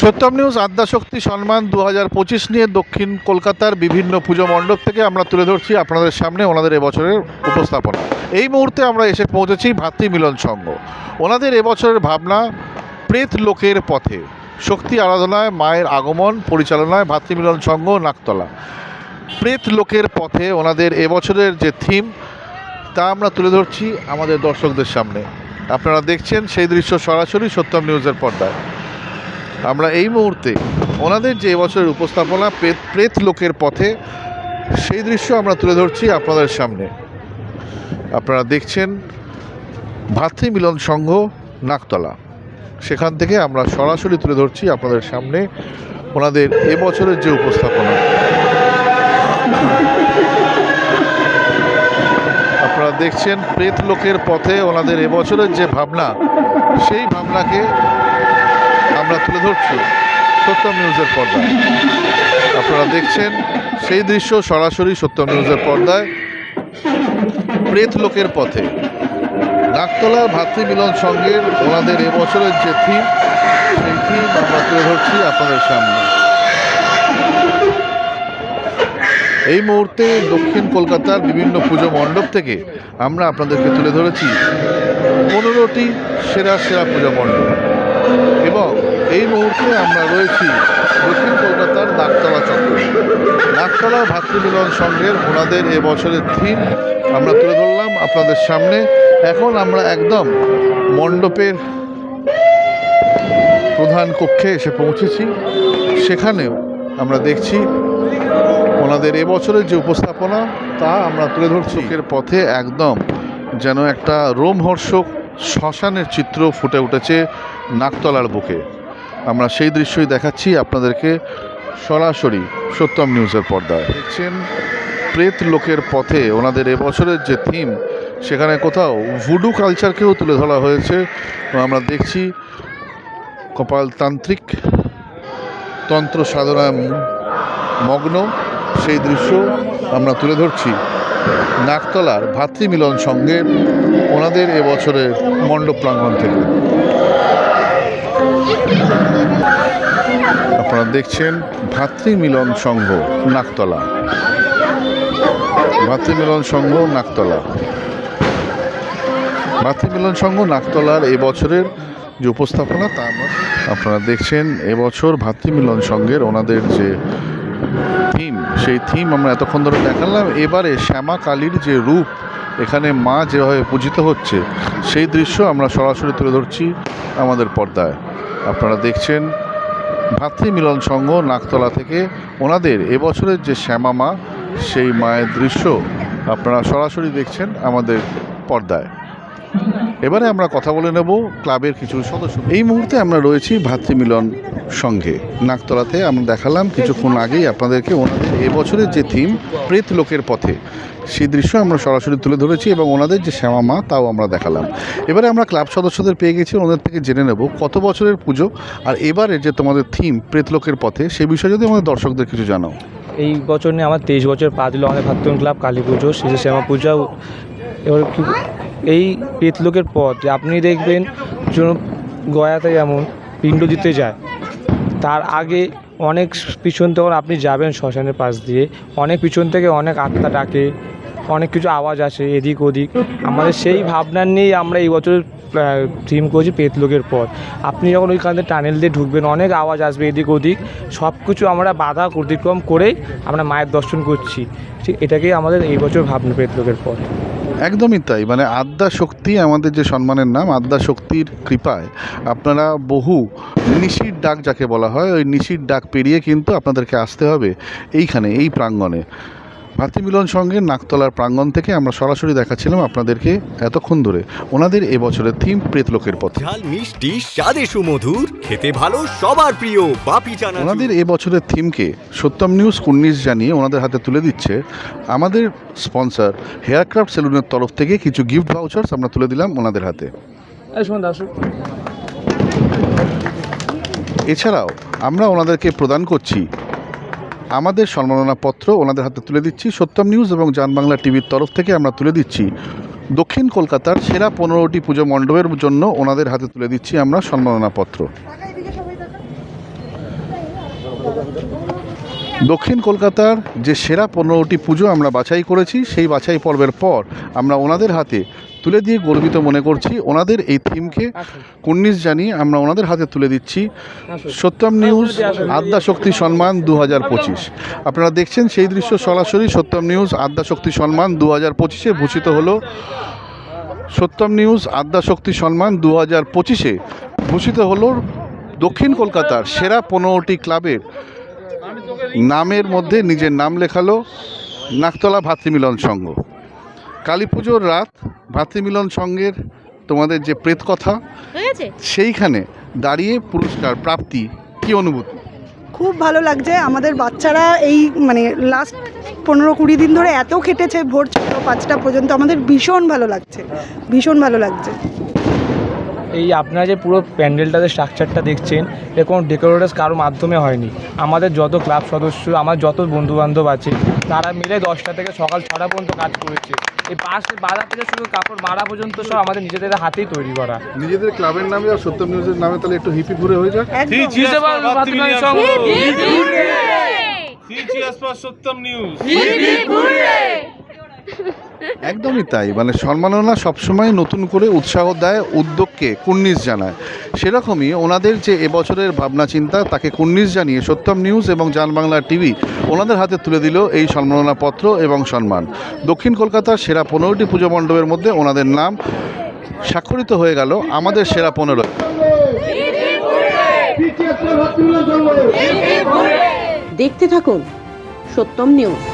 সত্যম news Adyashakti সম্মান দু হাজার পঁচিশ নিয়ে দক্ষিণ কলকাতার বিভিন্ন পুজো মণ্ডপ থেকে আমরা তুলে ধরছি আপনাদের সামনে ওনাদের এবছরের উপস্থাপনা। এই মুহূর্তে আমরা এসে পৌঁছেছি ভাতৃ মিলন সংঘ। ওনাদের এবছরের ভাবনা, প্রেত লোকের পথে। শক্তি আরাধনায়, মায়ের আগমন পরিচালনায় ভাতৃমিলন সংঘ নাকতলা। প্রেত লোকের পথে ওনাদের এবছরের যে থিম, তা আমরা তুলে ধরছি আমাদের দর্শকদের সামনে। আপনারা দেখছেন সেই দৃশ্য সরাসরি সত্যম নিউজের পর্দায়। আমরা এই মুহূর্তে ওনাদের যে এবছরের উপস্থাপনা প্রেত প্রেত লোকের পথে, সেই দৃশ্য আমরা তুলে ধরছি আপনাদের সামনে। আপনারা দেখছেন ভাতৃমিলন সংঘ, নাকতলা। সেখান থেকে আমরা সরাসরি তুলে ধরছি আপনাদের সামনে ওনাদের এবছরের যে উপস্থাপনা। আপনারা দেখছেন প্রেত লোকের পথে ওনাদের এবছরের যে ভাবনা, সেই ভাবনাকে আমরা তুলে ধরছি সত্যম নিউজের পর্দায়। আপনারা দেখছেন সেই দৃশ্য সরাসরি সত্যম নিউজের পর্দায়। প্রেত লোকের পথে। নাকতলা ভাতৃমিলন সঙ্গের ওনাদের এবছরের যে থিম, সেই থিম আমরা তুলে ধরছি আপনাদের সামনে। এই মুহূর্তে দক্ষিণ কলকাতার বিভিন্ন পুজো মণ্ডপ থেকে আমরা আপনাদেরকে তুলে ধরেছি পনেরোটি সেরা সেরা পুজো মণ্ডপ। এই মুহূর্তে আমরা রয়েছি দক্ষিণ কলকাতার নাকতলা চত্বরে। নাকতলা ভাতৃমিলন সংঘের ওনাদের এবছরের থিম আমরা তুলে ধরলাম আপনাদের সামনে। এখন আমরা একদম মণ্ডপের প্রধান কক্ষে এসে পৌঁছেছি। সেখানেও আমরা দেখছি ওনাদের এবছরের যে উপস্থাপনা, তা আমরা তুলে ধরছি। এর পথে একদম যেন একটা রোমহর্ষক শ্মশানের চিত্র ফুটে উঠেছে নাকতলার বুকে। আমরা সেই দৃশ্যই দেখাচ্ছি আপনাদেরকে সরাসরি সত্যম নিউজের পর্দায়। দেখছেন, প্রেত লোকের পথে ওনাদের এবছরের যে থিম, সেখানে কোথাও ভুডু কালচারকেও তুলে ধরা হয়েছে। আমরা দেখছি কপালতান্ত্রিক তন্ত্র সাধনায় মগ্ন। সেই দৃশ্য আমরা তুলে ধরছি নাকতলার ভাতৃমিলন সঙ্গে ওনাদের এবছরের মণ্ডপ প্রাঙ্গণ থেকে। আপনারা দেখছেন ভাতৃমিলন সংঘ, নাকতলা। ভাতৃমিলন সংঘ, নাকতলা। ভাতৃমিলন সংঘ, নাকতলার এবছরের যে উপস্থাপনা, তা আপনারা দেখছেন এবছর ভাতৃমিলন সংঘের ওনাদের যে থিম, সেই থিম আমরা এতক্ষণ ধরে দেখালাম। এবারে শ্যামা কালীর যে রূপ, এখানে মা যেভাবে পূজিত হচ্ছে, সেই দৃশ্য আমরা সরাসরি তুলে ধরছি আমাদের পর্দায়। আপনারা দেখছেন ভাতৃমিলন সংঘ নাকতলা থেকে ওনাদের এবছরের যে শ্যামা মা সেই মায়ের দৃশ্য আপনারা সরাসরি দেখছেন আমাদের পর্দায়। এবারে আমরা কথা বলে নেব ক্লাবের কিছু সদস্য। এই মুহূর্তে আমরা রয়েছি ভাতৃমিলন সংঘে নাকতলাতে আমরা দেখালাম, কিছুক্ষণ আগেই আপনাদেরকে ওনাদের এবছরের যে থিম প্রেত লোকের পথে, সেই দৃশ্য আমরা সরাসরি তুলে ধরেছি এবং ওনাদের যে শ্যামা মা, তাও আমরা দেখালাম। এবারে আমরা ক্লাব সদস্যদের পেয়ে গেছি, ওনাদের থেকে জেনে নেব কত বছরের পুজো আর এবারে যে তোমাদের থিম প্রেত লোকের পথে, সে বিষয়ে যদি আমাদের দর্শকদের কিছু জানাও। এই বছর নিয়ে আমার তেইশ বছর পা দিল আমাদের ভাতন ক্লাব, কালী পুজো শেষে শ্যামা পূজা। এবার এই পেতলোকের পথ আপনি দেখবেন গয়াতে যেমন পিণ্ড দিতে যায় তার আগে অনেক পিছন তখন আপনি যাবেন শ্মশানের পাশ দিয়ে, অনেক পিছন থেকে অনেক আত্মা ডাকে, অনেক কিছু আওয়াজ আসে এদিক ওদিক। আমাদের সেই ভাবনা নিয়েই আমরা এই বছর থিম করেছি পেতলোকের পথ। আপনি যখন ওইখান থেকে টানেল দিয়ে ঢুকবেন, অনেক আওয়াজ আসবে এদিক ওদিক। সব কিছু আমরা বাধা অতিক্রম করেই আমরা মায়ের দর্শন করছি। ঠিক এটাকেই আমাদের এই বছর ভাবনা পেতলোকের পথ। একদমই তাই। মানে আদ্যা শক্তি আমাদের যে সম্মানের নাম, আদ্যা শক্তির কৃপায় আপনারা বহু নিশির ডাক যাকে বলা হয় ওই নিশির ডাক পেরিয়ে কিন্তু আপনাদেরকে আসতে হবে এইখানে এই প্রাঙ্গণে। ভাতৃমিলন সঙ্গে নাকতলার প্রাঙ্গণ থেকে আমরা সরাসরি দেখাচ্ছিলাম আপনাদেরকে এতক্ষণ ধরে। ওনাদের এবছরের থিম প্রেতলোকের পথে। ঝাল মিষ্টি স্বাদে সুমধুর খেতে ভালো সবার প্রিয় বাপি চানা ওনাদের এবছরের থিমকে সত্যম নিউজ কুন্নিশ জানিয়ে ওনাদের হাতে তুলে দিচ্ছে আমাদের স্পন্সর হেয়ারক্রাফট সেলুনের তরফ থেকে কিছু গিফট ভাউচার্স আমরা তুলে দিলাম ওনাদের হাতে। এছাড়াও আমরা ওনাদেরকে প্রদান করছি আমাদের সম্মাননাপত্র ওনাদের হাতে তুলে দিচ্ছি। সত্যম নিউজ এবং জান বাংলা টিভির তরফ থেকে আমরা তুলে দিচ্ছি। দক্ষিণ কলকাতার সেরা পনেরোটি পুজো মণ্ডপের জন্য ওনাদের হাতে তুলে দিচ্ছি আমরা সম্মাননাপত্র। দক্ষিণ কলকাতার যে সেরা পনেরোটি পুজো আমরা বাছাই করেছি সেই বাছাই পর্বের পর আমরা ওনাদের হাতে তুলে দিয়ে গর্বিত মনে করছি। ওনাদের এই থিমকে কুর্নিশ জানিয়ে আমরা ওনাদের হাতে তুলে দিচ্ছি। সত্যম নিউজ আদ্যা শক্তি সম্মান দু হাজার পঁচিশ আপনারা দেখছেন সেই দৃশ্য সরাসরি। সত্যম নিউজ আদ্যা শক্তি সম্মান দু হাজার পঁচিশে ভূষিত হলো। সত্যম নিউজ আদ্যা শক্তি সম্মান দু হাজার পঁচিশে ভূষিত হলো দক্ষিণ কলকাতার সেরা পনেরোটি ক্লাবের নামের মধ্যে নিজের নাম লেখালো নাকতলা ভাতৃমিলন সংঘ। কালী পুজোর রাত ভাতৃমিলন সংঘের তোমাদের যে প্রেতকথা হয়েছে? সেইখানে দাঁড়িয়ে পুরস্কার প্রাপ্তি কি অনুভূতি? খুব ভালো লাগছে। আমাদের বাচ্চারা এই মানে লাস্ট পনেরো কুড়ি দিন ধরে এত খেটেছে ভোর ছটা পাঁচটা পর্যন্ত। আমাদের ভীষণ ভালো লাগছে। ভীষণ ভালো লাগছে। এই আপনারা যে পুরো প্যান্ডেলটাতে স্ট্রাকচারটা দেখছেন এটা কোনো ডেকোরেটার্স কারোর মাধ্যমে হয়নি। আমাদের যত ক্লাব সদস্য আমার যত বন্ধুবান্ধব আছে তারা মিলে দশটা থেকে সকাল ছটা পর্যন্ত কাজ করেছে। এই পাশ বাজার থেকে শুধু কাপড় মারা পর্যন্ত সব আমাদের নিজেদের হাতেই তৈরি করা। নিজেদের ক্লাবের নামে আর সত্যম নিউজের নামে তাহলে একটু হিপি ঘুরে হয়ে যাক। একদম। সত্যম নিউজ একদমই তাই। মানে সম্মাননা সবসময় নতুন করে উৎসাহ দেয় উদ্যোগকে কুর্নিশ জানায়। সেরকমই ওনাদের যে এবছরের ভাবনা চিন্তা, তাকে কুর্নিশ জানিয়ে সত্যম নিউজ এবং জান বাংলা টিভি ওনাদের হাতে তুলে দিল এই সম্মাননা পত্র এবং সম্মান। দক্ষিণ কলকাতার সেরা পনেরোটি পুজো মণ্ডপের মধ্যে ওনাদের নাম স্বাক্ষরিত হয়ে গেল আমাদের সেরা পনেরো। দেখতে থাকুন সত্যম নিউজ।